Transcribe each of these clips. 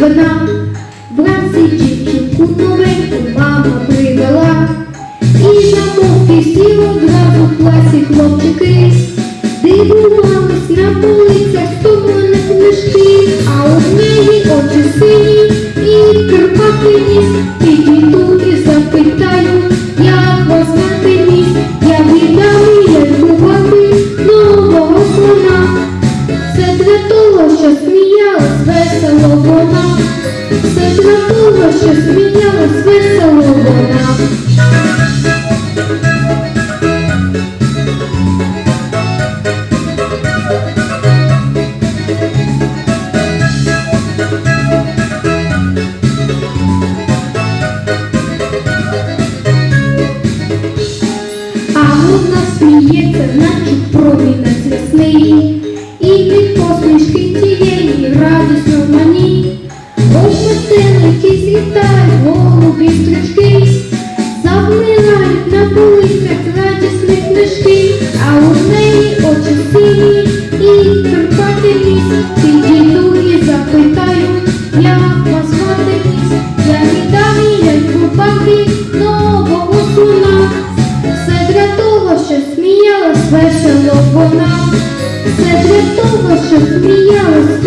Вона вранці дівчинку новеньку мама привела, і замовки всі одразу в класі хлопчики, дивувались на полицях, тому того, що сміялась весело вона. А сміється, наче полицях радісні книжки, а у неї очі сині і Карпати ліс. Підійду і запитаю, як вас звати міс, я віддам їй папі нового слона. Все для того, що сміялась весело вона, все для того, що сміялась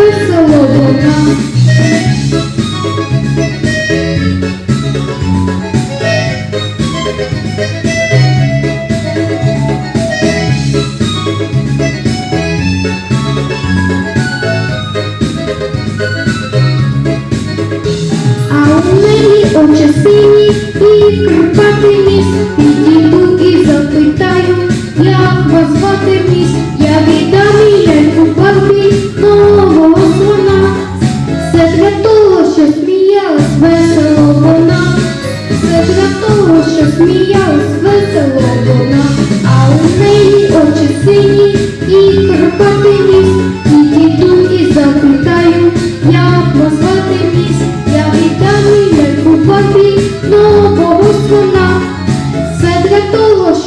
Неї очі сині і Карпати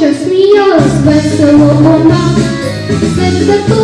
що сміялась весело вона. Все